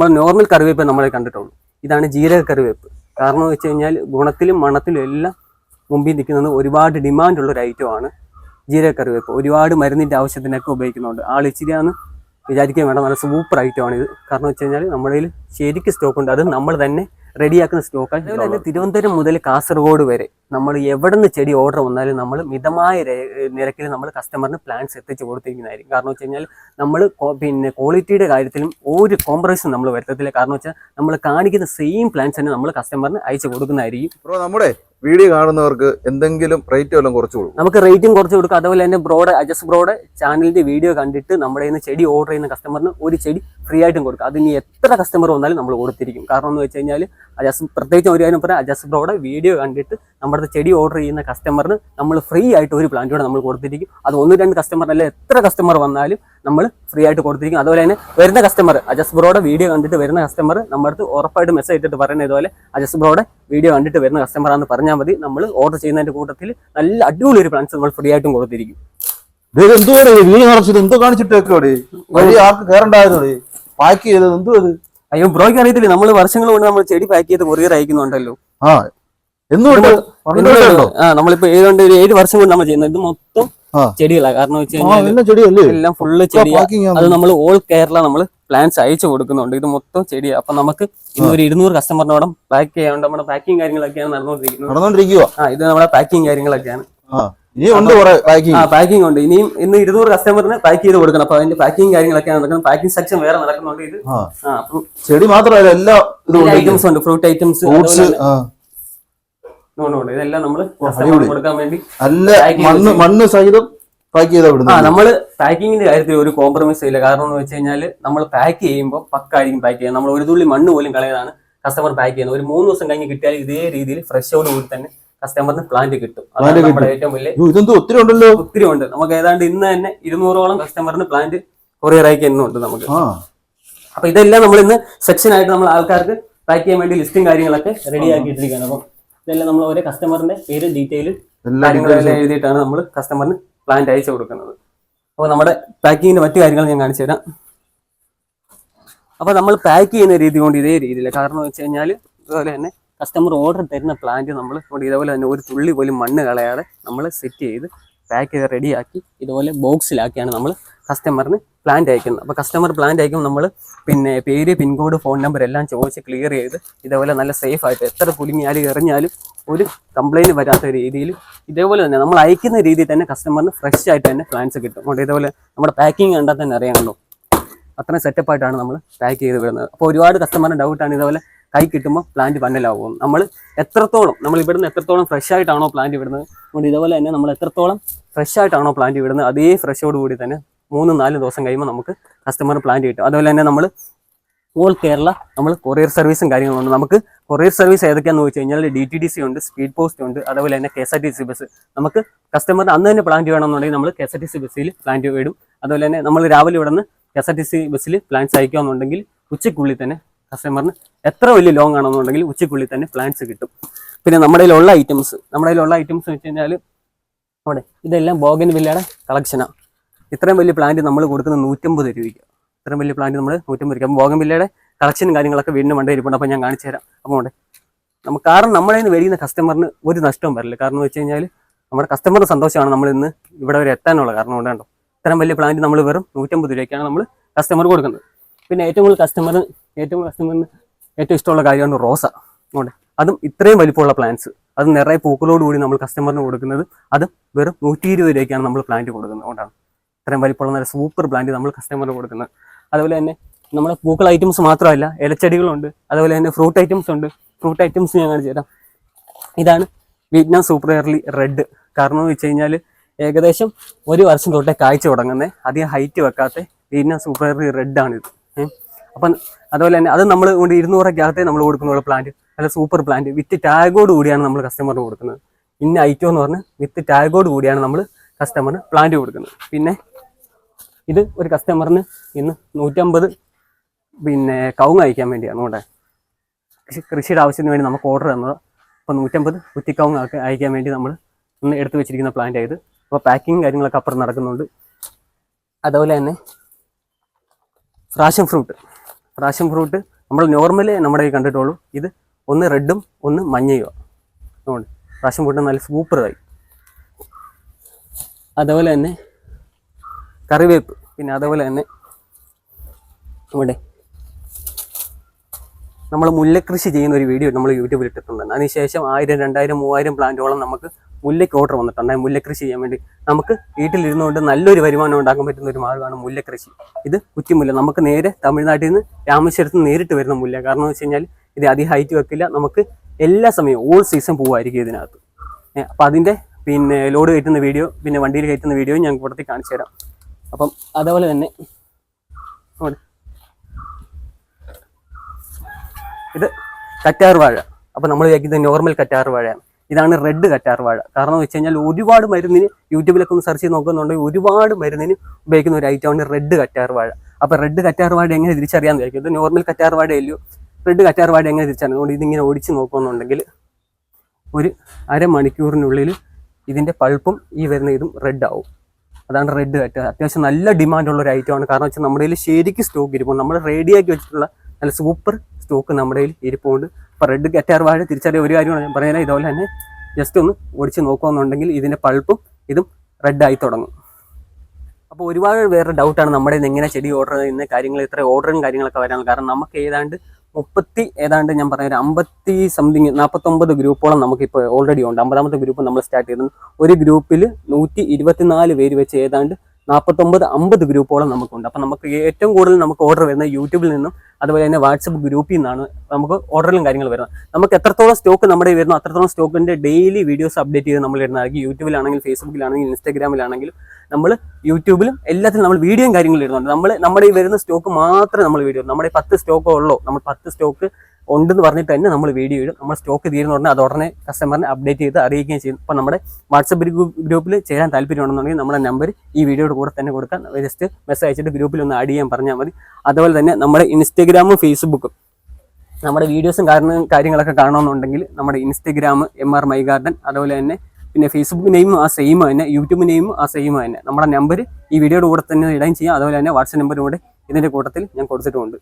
നമ്മൾ നോർമൽ കറിവേപ്പ് നമ്മളെ കണ്ടിട്ടുള്ളൂ. ഇതാണ് ജീരക കറിവേപ്പ്. കാരണം എന്ന് വെച്ച് കഴിഞ്ഞാൽ ഗുണത്തിലും മണത്തിലും എല്ലാം മുമ്പിൽ നിൽക്കുന്നത് ഒരുപാട് ഡിമാൻഡുള്ള ഒരു ഐറ്റമാണ് ജീരക കറിവേപ്പ്. ഒരുപാട് മരുന്നിന്റെ ആവശ്യത്തിനൊക്കെ ഉപയോഗിക്കുന്നുണ്ട്. ആൾ ഇച്ചിരിയാന്ന് വിചാരിക്കാൻ വേണ്ട. നല്ല സൂപ്പർ ഐറ്റമാണ് ഇത്. കാരണം വെച്ച് കഴിഞ്ഞാൽ നമ്മുടെ കയ്യിൽ ശരിക്കും സ്റ്റോക്ക് ഉണ്ട്. അത് നമ്മൾ തന്നെ റെഡിയാക്കുന്ന സ്റ്റോക്കാണ് അതുപോലെ തന്നെ തിരുവനന്തപുരം മുതൽ കാസർഗോഡ് വരെ നമ്മൾ എവിടെ നിന്ന് ചെടി ഓർഡർ വന്നാലും നമ്മൾ മിതമായ നിരക്കിൽ നമ്മൾ കസ്റ്റമറിന് പ്ലാൻസ് എത്തിച്ചു കൊടുത്തിരിക്കുന്നതായിരിക്കും. കാരണം വെച്ച് കഴിഞ്ഞാൽ നമ്മൾ പിന്നെ ക്വാളിറ്റിയുടെ കാര്യത്തിലും ഒരു കോംപ്രമൈസും നമ്മൾ വരുത്തത്തില്ല. കാരണം വെച്ചാൽ നമ്മൾ കാണിക്കുന്ന സെയിം പ്ലാൻസ് തന്നെ നമ്മൾ കസ്റ്റമറിന് അയച്ചു കൊടുക്കുന്നതായിരിക്കും. നമ്മുടെ വീഡിയോ കാണുന്നവർക്ക് എന്തെങ്കിലും റേറ്റ് വല്ലതും കുറച്ച് കൊടുക്കും. നമുക്ക് റേറ്റും കുറച്ച് കൊടുക്കും. അതുപോലെ തന്നെ ബ്രോഡ് അജസ് ബ്രോഡ് ചാനലിന്റെ വീഡിയോ കണ്ടിട്ട് നമ്മുടെ നിന്ന് ചെടി ഓർഡർ ചെയ്യുന്ന കസ്റ്റമറിന് ഒരു ചെടി ഫ്രീ ആയിട്ടും കൊടുക്കും. അത് ഇനി എത്ര കസ്റ്റമർ വന്നാലും നമ്മൾ കൊടുത്തിരിക്കും. കാരണം എന്ന് വെച്ച് കഴിഞ്ഞാൽ അജസ് പ്രത്യേകിച്ച് ഒരു കാര്യം പറഞ്ഞാൽ അജസ് ബ്രോഡ് വീഡിയോ കണ്ടിട്ട് നമ്മുടെ ചെടി ഓർഡർ ചെയ്യുന്ന കസ്റ്റമറിന് നമ്മൾ ഫ്രീ ആയിട്ട് ഒരു പ്ലാന്റ് കൂടെ നമ്മൾ കൊടുത്തിരിക്കും. അത് ഒന്ന് രണ്ട് കസ്റ്റമർ കസ്റ്റമറിനല്ല എത്ര കസ്റ്റമർ വന്നാലും നമ്മൾ ഫ്രീ ആയിട്ട് കൊടുത്തിരിക്കും. അതുപോലെ തന്നെ വരുന്ന കസ്റ്റമർ അജസ് ബ്രോയുടെ വീഡിയോ കണ്ടിട്ട് വരുന്ന കസ്റ്റമർ നമ്മുടെ അടുത്ത് ഉറപ്പായിട്ട് മെസ്സേജ് ഇട്ടിട്ട് പറയുന്നത് ഇതുപോലെ അജസ് ബ്രോയുടെ വീഡിയോ കണ്ടിട്ട് വരുന്ന കസ്റ്റമറാന്ന് പറഞ്ഞാൽ മതി. നമ്മൾ ഓർഡർ ചെയ്യുന്നതിന്റെ കൂട്ടത്തിൽ നല്ല അടിപൊളി ഒരു പ്ലാൻസ് നമ്മൾ ഫ്രീ ആയിട്ടും കൊടുത്തിരിക്കും. എന്തോ എന്തുവാടേ വീട് കാണിച്ചിട്ട് എന്തോ വഴി ആർക്ക് കയറണ്ടായതോടെ പാക്ക് ചെയ്തത് എന്തോ അത് അയ്യോ ബ്രോയ്ക്ക് അറിയത്തില്ല. നമ്മൾ വർഷങ്ങൾ കൊണ്ട് നമ്മൾ ചെടി പാക്ക് ചെയ്ത് കൊറിയർ അയക്കുന്നുണ്ടല്ലോ. ആ. ആ നമ്മളിപ്പോ ഏതാണ്ട് ഒരു ഏഴ് വർഷം കൊണ്ട് നമ്മൾ ചെയ്യുന്നത്. ഇത് മൊത്തം. ചെടികളാണ് കാരണം വെച്ച് കഴിഞ്ഞാൽ എല്ലാം ഫുള്ള് ചെടിയാണ് അത് നമ്മൾ ഓൾ കേരള നമ്മൾ പ്ലാൻസ് അയച്ചു കൊടുക്കുന്നുണ്ട്. ഇത് മൊത്തം ചെടിയാണ് അപ്പൊ നമുക്ക് ഇന്ന് ഒരു ഇരുന്നൂറ് കസ്റ്റമറിനോട് പാക്ക് ചെയ്യാണ്ട് നമ്മുടെ പാക്കിംഗ് കാര്യങ്ങളൊക്കെയാണ് നടന്നുകൊണ്ടിരിക്കുന്നത്. ആ ഇത് നമ്മുടെ പാക്കിംഗ് കാര്യങ്ങളൊക്കെയാണ്. പാക്കിംഗ് ഉണ്ട് ഇനിയും ഇന്ന് ഇരുന്നൂറ് കസ്റ്റമറിന് പാക്ക് ചെയ്ത് കൊടുക്കണം. അപ്പൊ അതിന്റെ പാക്കിംഗ് കാര്യങ്ങളൊക്കെ നടക്കുന്നത്. പാക്കിംഗ് സെക്ഷൻ വേറെ നടക്കുന്നുണ്ട് ഇത്. ചെടി മാത്രമല്ല എല്ലാ ഐറ്റംസ് ഉണ്ട്. ഫ്രൂട്ട് ഐറ്റംസ് ഫ്രൂട്ട്സ് ഇതെല്ലാം നമ്മൾ. കൊടുക്കാൻ വേണ്ടി നല്ല മണ്ണ് മണ്ണ് സഹിതം പാക്ക് ചെയ്താ ആ വിടുന്നത് നമ്മൾ പാക്കിങ്ങിന്റെ കാര്യത്തിൽ ഒരു കോംപ്രമൈസ് ഇല്ല. കാരണം എന്ന് വെച്ച് കഴിഞ്ഞാൽ നമ്മൾ പാക്ക് ചെയ്യുമ്പോൾ പക്കായിരിക്കും പാക്ക് ചെയ്യുന്നത്. നമ്മൾ ഒരു തുള്ളി മണ്ണ് പോലും കളയാതാണ് കസ്റ്റമർ പാക്ക് ചെയ്യുന്നത്. ഒരു മൂന്ന് ദിവസം കഴിഞ്ഞ് കിട്ടിയാൽ ഇതേ രീതിയിൽ ഫ്രഷോടുകൂടി തന്നെ കസ്റ്റമറിന് പ്ലാന്റ് കിട്ടും. അതാണ് നമ്മുടെ ഏറ്റവും വലിയ ഇതെന്തോ ഒത്തിരി ഉണ്ടല്ലോ. ഒത്തിരി ഉണ്ട്. നമുക്ക് ഏതാണ്ട് ഇന്ന് തന്നെ ഇരുന്നൂറോളം കസ്റ്റമറിന് പ്ലാന്റ് കൊറിയർ അയക്കുന്നുണ്ട് നമുക്ക്. ആ. അപ്പൊ ഇതെല്ലാം നമ്മൾ ഇന്ന് സെക്ഷൻ ആയിട്ട് നമ്മൾ ആൾക്കാർക്ക് പാക്ക് ചെയ്യാൻ വേണ്ടി ലിസ്റ്റും കാര്യങ്ങളൊക്കെ റെഡി ആക്കിയിട്ടിരിക്കുകയാണ്. അപ്പം ഇതെല്ലാം നമ്മൾ ഓരോ കസ്റ്റമറിന്റെ പേര് ഡീറ്റെയിൽ കാര്യങ്ങളെല്ലാം എഴുതിയിട്ടാണ് നമ്മൾ കസ്റ്റമറിന് പ്ലാന്റ് അയച്ചു കൊടുക്കുന്നത്. അപ്പോൾ നമ്മുടെ പാക്കിങ്ങിന്റെ മറ്റു കാര്യങ്ങൾ ഞാൻ കാണിച്ചു തരാം. അപ്പോൾ നമ്മൾ പാക്ക് ചെയ്യുന്ന രീതി കൊണ്ട് ഇതേ രീതിയിൽ കാരണം വെച്ച് കഴിഞ്ഞാൽ ഇതുപോലെ തന്നെ കസ്റ്റമർ ഓർഡർ തരുന്ന പ്ലാന്റ് നമ്മൾ കൊണ്ട് ഇതേപോലെ തന്നെ ഒരു തുള്ളി പോലും മണ്ണ് കളയാതെ നമ്മൾ സെറ്റ് ചെയ്ത് പാക്ക് ചെയ്ത് റെഡിയാക്കി ഇതുപോലെ ബോക്സിലാക്കിയാണ് നമ്മൾ കസ്റ്റമറിന് പ്ലാന്റ് അയക്കുന്നത് അപ്പോൾ കസ്റ്റമർ പ്ലാന്റ് അയക്കുമ്പോൾ നമ്മൾ പിന്നെ പേര് പിൻകോഡ് ഫോൺ നമ്പർ എല്ലാം ചോദിച്ച് ക്ലിയർ ചെയ്ത് ഇതേപോലെ നല്ല സേഫ് ആയിട്ട് എത്ര കുലുങ്ങിയാലും എറിഞ്ഞാലും ഒരു കംപ്ലൈന്റ് വരാത്ത രീതിയിൽ ഇതേപോലെ തന്നെ നമ്മൾ അയക്കുന്ന രീതിയിൽ തന്നെ കസ്റ്റമറിന് ഫ്രഷ് ആയിട്ട് തന്നെ പ്ലാൻസ് കിട്ടും. അതുകൊണ്ട് ഇതേപോലെ നമ്മുടെ പാക്കിങ് കണ്ടാൽ തന്നെ അറിയാമല്ലോ. അത്രയും സെറ്റപ്പ് ആയിട്ടാണ് നമ്മൾ പാക്ക് ചെയ്ത് വിടുന്നത്. അപ്പോൾ ഒരുപാട് കസ്റ്റമറിന് ഡൗട്ടാണ് ഇതേപോലെ കൈ കിട്ടുമ്പോൾ പ്ലാന്റ് പന്നലാവും നമ്മൾ എത്രത്തോളം നമ്മൾ ഇവിടുന്ന് എത്രത്തോളം ഫ്രഷ് ആയിട്ടാണോ പ്ലാന്റ് വിടുന്നത്? അതുകൊണ്ട് ഇതേപോലെ തന്നെ നമ്മൾ എത്രത്തോളം ഫ്രഷ് ആയിട്ടാണോ പ്ലാന്റ് വിടുന്നത്? അതേ ഫ്രഷോട് കൂടി തന്നെ മൂന്ന് നാല് ദിവസം കഴിയുമ്പോൾ നമുക്ക് കസ്റ്റമർ പ്ലാന്റ് കിട്ടും. അതുപോലെ തന്നെ നമ്മൾ ഓൾ കേരള നമ്മൾ കൊറിയർ സർവീസും കാര്യങ്ങളുണ്ട് നമുക്ക് കൊറിയർ സർവീസ് ഏതൊക്കെയാണെന്ന് ചോദിച്ചു കഴിഞ്ഞാൽ ഡി ടി ഡി സി ഉണ്ട് സ്പീഡ് പോസ്റ്റ് ഉണ്ട് അതുപോലെ തന്നെ K S R T C bus നമുക്ക് കസ്റ്റമറിന് അന്ന് തന്നെ പ്ലാന്റ് വേണമെന്നുണ്ടെങ്കിൽ നമ്മൾ K S R T C ബസ്സിൽ പ്ലാന്റ് വിടും അതുപോലെ തന്നെ നമ്മൾ രാവിലെ ഇവിടെ നിന്ന് K S R T C ബസ്സിൽ പ്ലാൻസ് അയക്കുകയാണെന്നുണ്ടെങ്കിൽ ഉച്ചയ്ക്കുള്ളിൽ തന്നെ കസ്റ്റമറിന് എത്ര വലിയ ലോങ് ആണെന്നുണ്ടെങ്കിൽ ഉച്ചയ്ക്കുള്ളിൽ തന്നെ പ്ലാൻസ് കിട്ടും. പിന്നെ നമ്മുടെ കയ്യിലുള്ള ഐറ്റംസ് നമ്മുടെ കയ്യിലുള്ള ഐറ്റംസ് എന്ന് വെച്ച് കഴിഞ്ഞാൽ അവിടെ ഇതെല്ലാം ബോഗൻ വില്ലയുടെ കളക്ഷനാണ് ഇത്രയും വലിയ പ്ലാന്റ് നമ്മൾ കൊടുക്കുന്ന നൂറ്റമ്പത് രൂപയ്ക്ക്. ഇത്രയും വലിയ പ്ലാന്റ് നമ്മൾ നൂറ്റമ്പത് രൂപ അപ്പോൾ ബോഗംബില്ലയുടെ കളക്ഷനും കാര്യങ്ങളൊക്കെ വീണ്ടും വണ്ടി ഇരിപ്പുണ്ട്. അപ്പോൾ ഞാൻ കാണിച്ചു തരാം. അപ്പോൾ ഉണ്ട് നമുക്ക് കാരണം നമ്മളെ നിന്ന് വരുന്ന കസ്റ്റമറിന് ഒരു നഷ്ടവും വരില്ല. കാരണം വെച്ച് കഴിഞ്ഞാൽ നമ്മുടെ കസ്റ്റമറിന് സന്തോഷമാണ് നമ്മൾ ഇന്ന് ഇവിടെ വരെ എത്താനുള്ള കാരണം കൊണ്ടാണ്ടോ ഇത്രയും വലിയ പ്ലാന്റ് നമ്മൾ വെറും നൂറ്റമ്പത് രൂപയ്ക്കാണ് നമ്മൾ കസ്റ്റമർ കൊടുക്കുന്നത്. പിന്നെ ഏറ്റവും കൂടുതൽ കസ്റ്റമർ ഏറ്റവും കസ്റ്റമറിന് ഏറ്റവും ഇഷ്ടമുള്ള കാര്യമാണ് റോസ. അതുകൊണ്ട് അതും ഇത്രയും വലിപ്പമുള്ള പ്ലാന്റ്സ് അത് നിറയെ പൂക്കളോടുകൂടി നമ്മൾ കസ്റ്റമറിന് കൊടുക്കുന്നത്. അത് വെറും നൂറ്റി ഇരുപത് രൂപയ്ക്കാണ് നമ്മൾ പ്ലാന്റ് കൊടുക്കുന്നത്. അതുകൊണ്ടാണ് ഇത്രയും വലിപ്പമുള്ള നല്ല സൂപ്പർ പ്ലാന്റ് നമ്മൾ കസ്റ്റമറിന് കൊടുക്കുന്നത്. അതുപോലെ തന്നെ നമ്മുടെ പൂക്കൾ ഐറ്റംസ് മാത്രമല്ല ഇലച്ചെടികളുണ്ട്. അതുപോലെ തന്നെ ഫ്രൂട്ട് ഐറ്റംസ് ഉണ്ട്. ഫ്രൂട്ട് ഐറ്റംസ് ഞാൻ കാണിച്ചു തരാം. ഇതാണ് വിയറ്റ്നാം സൂപ്പർ എയർലി റെഡ് കാരണം എന്ന് വെച്ച് കഴിഞ്ഞാൽ ഏകദേശം ഒരു വർഷം തൊട്ടേ കാഴ്ച തുടങ്ങുന്നത് അധികം ഹൈറ്റ് വെക്കാത്ത വിയറ്റ്നാം സൂപ്പർ എയർലി റെഡ് ആണ് ഏഹ് അപ്പം അതുപോലെ തന്നെ അത് നമ്മൾ കൊണ്ട് ഇരുന്നൂറൊക്കെ നമ്മൾ കൊടുക്കുന്നുള്ള പ്ലാന്റ് നല്ല സൂപ്പർ പ്ലാന്റ് വിത്ത് ടാഗോട് കൂടിയാണ് നമ്മൾ കസ്റ്റമറിന് കൊടുക്കുന്നത്. ഇന്ന ഐറ്റം എന്ന് പറഞ്ഞാൽ വിത്ത് ടാഗോട് കൂടിയാണ് നമ്മൾ കസ്റ്റമറിന് പ്ലാന്റ് കൊടുക്കുന്നത്. പിന്നെ ഇത് ഒരു കസ്റ്റമറിന് ഇന്ന് നൂറ്റമ്പത് പിന്നെ കവുങ്ങ് അയക്കാൻ വേണ്ടിയാണ് കൃഷി കൃഷിയുടെ ആവശ്യത്തിന് വേണ്ടി നമുക്ക് ഓർഡർ തന്നത്. അപ്പോൾ നൂറ്റമ്പത് കുറ്റിക്കവുങ്ങ് അയക്കാൻ വേണ്ടി നമ്മൾ ഇന്ന് എടുത്തു വെച്ചിരിക്കുന്ന പ്ലാന്റ് ആയത് അപ്പോൾ പാക്കിങ് കാര്യങ്ങളൊക്കെ അപ്പുറം നടക്കുന്നുണ്ട്. അതുപോലെ തന്നെ ഫ്രാഷൻ ഫ്രൂട്ട് റാഷൻ ഫ്രൂട്ട് നമ്മൾ നോർമലി നമ്മുടെ കയ്യിൽ കണ്ടിട്ടുള്ളൂ. ഇത് ഒന്ന് റെഡും ഒന്ന് മഞ്ഞയുമാണ് അതുകൊണ്ട് റാഷൻ ഫ്രൂട്ട് നല്ല സൂപ്പറായി അതുപോലെ തന്നെ കറിവേപ്പ്. പിന്നെ അതേപോലെ തന്നെ ഇവിടെ നമ്മൾ മുല്ലക്കൃഷി ചെയ്യുന്ന ഒരു വീഡിയോ നമ്മൾ യൂട്യൂബിൽ ഇട്ടിട്ടുണ്ട് അതിനുശേഷം ആയിരം രണ്ടായിരം മൂവായിരം പ്ലാന്റോളം നമുക്ക് മുല്ലയ്ക്ക് ഓർഡർ വന്നിട്ടുണ്ട്. മുല്ലക്കൃഷി ചെയ്യാൻ വേണ്ടി നമുക്ക് വീട്ടിലിരുന്നുകൊണ്ട് നല്ലൊരു വരുമാനം ഉണ്ടാക്കാൻ പറ്റുന്ന ഒരു മാർഗമാണ് മുല്ലക്കൃഷി. ഇത് കുറ്റിമുല്ല. നമുക്ക് നേരെ തമിഴ്നാട്ടിൽ നിന്ന് രാമേശ്വരത്ത് നിന്ന് നേരിട്ട് വരുന്ന മുല്ല. കാരണം എന്ന് വെച്ച് കഴിഞ്ഞാൽ ഇത് അധികം ഹൈറ്റ് വെക്കില്ല. നമുക്ക് എല്ലാ സമയവും ഓൾ സീസൺ പൂവായിരിക്കും ഇതിനകത്ത്. അപ്പം അതിന്റെ പിന്നെ ലോഡ് കയറ്റുന്ന വീഡിയോ പിന്നെ വണ്ടിയിൽ കയറ്റുന്ന വീഡിയോയും ഞാൻ കൂട്ടത്തിൽ കാണിച്ചു തരാം. അപ്പം അതേപോലെ തന്നെ ഇത് കറ്റാർ വാഴ. അപ്പം നമ്മൾ വിചാരിക്കുന്നത് നോർമൽ കറ്റാർ വാഴയാണ്. ഇതാണ് റെഡ് കറ്റാർ വാഴ. കാരണം എന്ന് വെച്ച് കഴിഞ്ഞാൽ ഒരുപാട് മരുന്നിന് യൂട്യൂബിലൊക്കെ ഒന്ന് സെർച്ച് ചെയ്ത് നോക്കുന്നുണ്ടെങ്കിൽ ഒരുപാട് മരുന്നിന് ഉപയോഗിക്കുന്ന ഒരു ഐറ്റമാണ് റെഡ് കറ്റാർ വാഴ. അപ്പോൾ റെഡ് കറ്റാർ വാഴ എങ്ങനെ തിരിച്ചറിയാമെന്ന് വിചാരിക്കും. ഇത് നോർമൽ കറ്റാർ വാഴയല്ലോ? റെഡ് കറ്റാർ വാഴ എങ്ങനെ തിരിച്ചറിയാം? അതുകൊണ്ട് ഇതിങ്ങനെ ഓടിച്ച് നോക്കുന്നുണ്ടെങ്കിൽ ഒരു അരമണിക്കൂറിനുള്ളിൽ ഇതിന്റെ പൾപ്പും ഈ വരുന്ന ഇതും റെഡ് ആവും. അതാണ് റെഡ് കറ്റ് അത്യാവശ്യം നല്ല ഡിമാൻഡുള്ള ഒരു ഐറ്റമാണ് കാരണം വെച്ചാൽ നമ്മുടെ കയ്യിൽ ശരിക്കും സ്റ്റോക്ക് ഇരിപ്പുണ്ട്. നമ്മൾ റെഡിയാക്കി വെച്ചിട്ടുള്ള നല്ല സൂപ്പർ സ്റ്റോക്ക് നമ്മുടെ കയ്യിൽ ഇരിപ്പുണ്ട്. അപ്പോൾ റെഡ് കറ്റാർ വാഴ തിരിച്ചറിയ ഒരു കാര്യമാണ് ഞാൻ പറയുന്നത് ഇതുപോലെ തന്നെ ജസ്റ്റ് ഒന്ന് ഓടിച്ച് നോക്കുകയെന്നുണ്ടെങ്കിൽ ഇതിന്റെ പൾപ്പും ഇതും റെഡ് ആയി തുടങ്ങും. അപ്പോൾ ഒരുപാട് പേരുടെ ഡൗട്ടാണ് നമ്മുടെ ഇന്ന് എങ്ങനെ ചെടി ഓർഡർ ചെയ്യുന്ന കാര്യങ്ങൾ ഇത്ര ഓർഡറും കാര്യങ്ങളൊക്കെ വരാൻ കാരണം. നമുക്ക് ഏതാണ്ട് മുപ്പത്തി ഏതാണ്ട് ഞാൻ പറഞ്ഞ അമ്പത്തി സംതിങ് നാൽപ്പത്തൊമ്പത് ഗ്രൂപ്പോളം നമുക്കിപ്പോൾ ഓൾറെഡി ഉണ്ട്. അമ്പതാമത്തെ ഗ്രൂപ്പ് നമ്മൾ സ്റ്റാർട്ട് ചെയ്തു. ഒരു ഗ്രൂപ്പിൽ നൂറ്റി ഇരുപത്തിനാല് പേര് വെച്ച് ഏതാണ്ട് നാൽപ്പത്തൊമ്പത് അമ്പത് ഗ്രൂപ്പോളം നമുക്കുണ്ട്. അപ്പം നമുക്ക് ഏറ്റവും കൂടുതൽ നമുക്ക് ഓർഡർ വരുന്നത് യൂട്യൂബിൽ നിന്നും അതുപോലെ തന്നെ വാട്സപ്പ് ഗ്രൂപ്പിൽ നിന്നാണ് നമുക്ക് ഓർഡറിലും കാര്യങ്ങൾ വരുന്നത്. നമുക്ക് എത്രത്തോളം സ്റ്റോക്ക് നമ്മുടെ വരുന്നു അത്രത്തോളം സ്റ്റോക്കിന്റെ ഡെയിലി വീഡിയോസ് അപ്ഡേറ്റ് ചെയ്ത് നമ്മൾ ഇടുന്നതായിരിക്കും. യൂട്യൂബിലാണെങ്കിലും ഫേസ്ബുക്കിലാണെങ്കിലും ഇൻസ്റ്റാഗ്രാമിലാണെങ്കിലും നമ്മൾ യൂട്യൂബിലും എല്ലാത്തിലും നമ്മൾ വീഡിയോയും കാര്യങ്ങളും ഇടുന്നുണ്ട്. നമ്മൾ നമ്മുടെ ഈ വരുന്ന സ്റ്റോക്ക് മാത്രമേ നമ്മൾ വീഡിയോ നമ്മുടെ പത്ത് സ്റ്റോക്കോ ഉള്ളൂ. നമ്മൾ പത്ത് സ്റ്റോക്ക് ഉണ്ടെന്ന് പറഞ്ഞിട്ട് തന്നെ നമ്മൾ വീഡിയോ ഇടും. നമ്മൾ സ്റ്റോക്ക് തീരുന്ന ഉടനെ അത് ഉടനെ കസ്റ്റമറിനെ അപ്ഡേറ്റ് ചെയ്ത് അറിയിക്കുകയും ചെയ്യും. അപ്പോൾ നമ്മുടെ വാട്സപ്പ് ഗ്രൂപ്പിൽ ചേരാൻ താല്പര്യമുണ്ടെന്നുണ്ടെങ്കിൽ നമ്മുടെ നമ്പർ ഈ വീഡിയോയുടെ കൂടെ തന്നെ കൊടുക്കാൻ ജസ്റ്റ് മെസ്സേജ് അയച്ചിട്ട് ഗ്രൂപ്പിൽ ഒന്ന് ആഡ് ചെയ്യാൻ പറഞ്ഞാൽ മതി. അതുപോലെ തന്നെ നമ്മുടെ ഇൻസ്റ്റഗ്രാമും ഫേസ്ബുക്കും നമ്മുടെ വീഡിയോസും കാരണം കാര്യങ്ങളൊക്കെ കാണണമെന്നുണ്ടെങ്കിൽ നമ്മുടെ Instagram M R my garden അതുപോലെ തന്നെ പിന്നെ ഫേസ്ബുക്ക് നെയിം ആ സെയിം തന്നെ യൂട്യൂബ് നെയിം ആ സെയിം തന്നെ. നമ്മുടെ നമ്പർ ഈ വീഡിയോയുടെ കൂടെ തന്നെ ഇടുകയും ചെയ്യാം. അതുപോലെ തന്നെ വാട്സപ്പ് നമ്പറും കൂടെ ഇതിന്റെ കൂട്ടത്തിൽ ഞാൻ കൊടുത്തിട്ടുമുണ്ട്